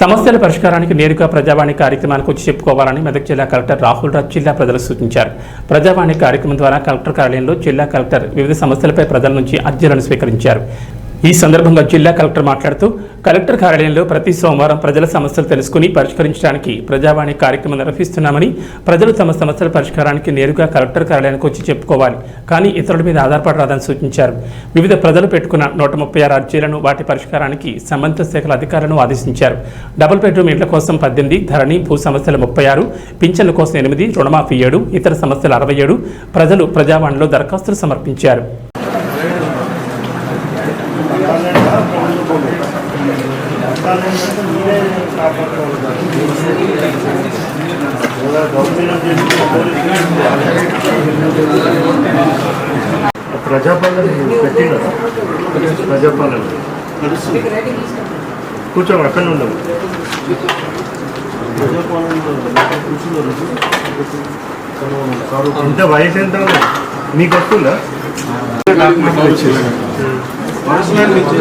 సమస్యల పరిష్కారానికి నేరుగా ప్రజావాణి కార్యక్రమానికి వచ్చి చెప్పుకోవాలని మెదక్ జిల్లా కలెక్టర్ రాహుల్ రాజ్ జిల్లా ప్రజలకు సూచించారు. ప్రజావాణి కార్యక్రమం ద్వారా కలెక్టర్ కార్యాలయంలో జిల్లా కలెక్టర్ వివిధ సమస్యలపై ప్రజల నుంచి అర్జీలను స్వీకరించారు. ఈ సందర్భంగా జిల్లా కలెక్టర్ మాట్లాడుతూ కలెక్టర్ కార్యాలయంలో ప్రతి సోమవారం ప్రజల సమస్యలు తెలుసుకుని పరిష్కరించడానికి ప్రజావాణి కార్యక్రమం నిర్వహిస్తున్నామని ప్రజలు తమ సమస్యల పరిష్కారానికి నేరుగా కలెక్టర్ కార్యాలయానికి వచ్చి చెప్పుకోవాలి. కానీ ఇతరుల మీద ఆధారపడరాదని సూచించారు. వివిధ ప్రజలు పెట్టుకున్న నూట ముప్పై ఆరు అర్జీలను వాటి పరిష్కారానికి సంబంధిత శాఖల అధికారులను ఆదేశించారు. డబుల్ బెడ్రూమ్ ఇండ్ల కోసం పద్దెనిమిది ధరణి భూ సమస్యలు ముప్పై ఆరు పింఛన్ల కోసం ఎనిమిది రుణమాఫీ ఏడు ఇతర సమస్యలు అరవై ఏడు ప్రజలు ప్రజావాణిలో దరఖాస్తులు సమర్పించారు. ప్రజాపాలన పెట్టిన ప్రజాపాలన. కూర్చోం అక్కడ ఉండవు. ఇంత వయసు ఎంత మీకు వస్తుందా?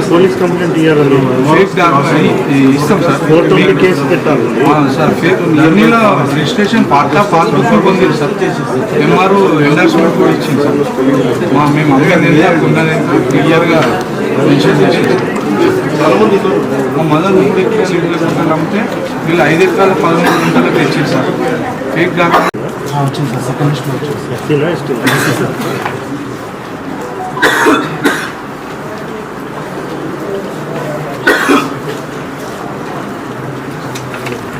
పోలీస్ కంప్లైంట్ డాక్యుమెంట్ ఇస్తాం సార్ కోర్టు ఉండి కేసు పెట్టాలి. ఆ, సార్ ఫేక్ ఎన్నీలో రిజిస్ట్రేషన్ పార్ట్ ఆఫ్ పాస్బుక్ పొందింది సార్. ఎంఆర్ ఎండార్స్మెంట్ కూడా ఇచ్చింది సార్. మా మేము అమ్మేది ఉన్నది క్లియర్గా మెన్షన్ చేసి మా మదర్ మూడు ఎకరాలు అమ్మితే వీళ్ళు ఐదు ఎకరాలు పదమూడు గుంటలకు తెచ్చింది సార్. ఫేక్ డాక్యుమెంట్ ఎస్టీనా ఎస్టీనా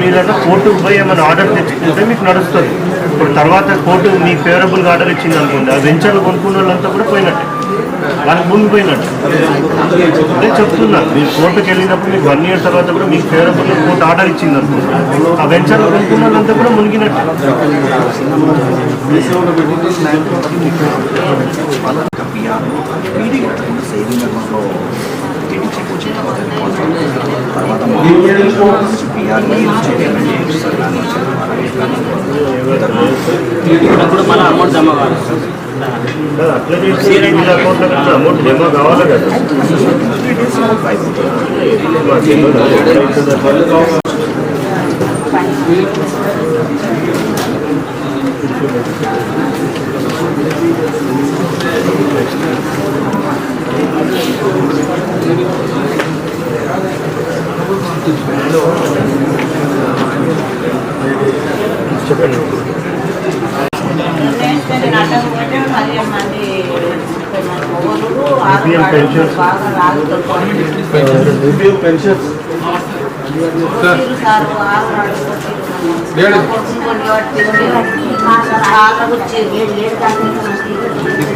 మీదట కోర్టుకు పోయి ఏమైనా ఆర్డర్ తెచ్చుకుంటే మీకు నడుస్తుంది. ఇప్పుడు తర్వాత కోర్టు మీ ఫేవరబుల్ ఆర్డర్ ఇచ్చింది అనుకోండి ఆ వెంచర్లు కొనుక్కున్న వాళ్ళంతా కూడా పోయినట్టే. వాళ్ళకి ముందు పోయినట్టు. అదే చెప్తున్నా మీరు కోర్టుకు వెళ్ళినప్పుడు మీకు వన్ ఇయర్ తర్వాత కూడా మీకు ఫేవరబుల్ కోర్టు ఆర్డర్ ఇచ్చింది అనుకోండి ఆ వెంచర్లు కొనుక్కున్న వాళ్ళంతా కూడా మునిగినట్టు. కదా, అట్లా చేసి వీళ్ళ అకౌంట్లో కూడా అమౌంట్ జమ కావాలి కదా చెప్పండి BPM pensions.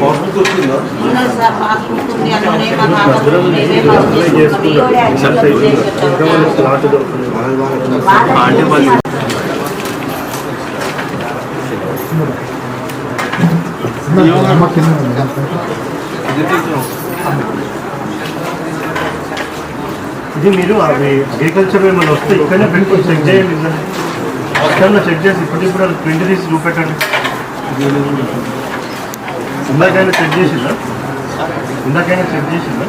పాస్బుక్ వచ్చిందా అప్లై చేసుకున్నారు ఇది మీరు అవి అగ్రికల్చర్ ఏమైనా వస్తే ఇక్కడనే పెట్టుకొని చెక్ చేయండి ఇక్కడ చెక్ చేసి ఇప్పటిప్పుడు ప్రింట్ తీసి చూపెట్టండి. ఇందాకైనా చెక్ చేసిందా? ఇందాకైనా చెక్ చేసిందా?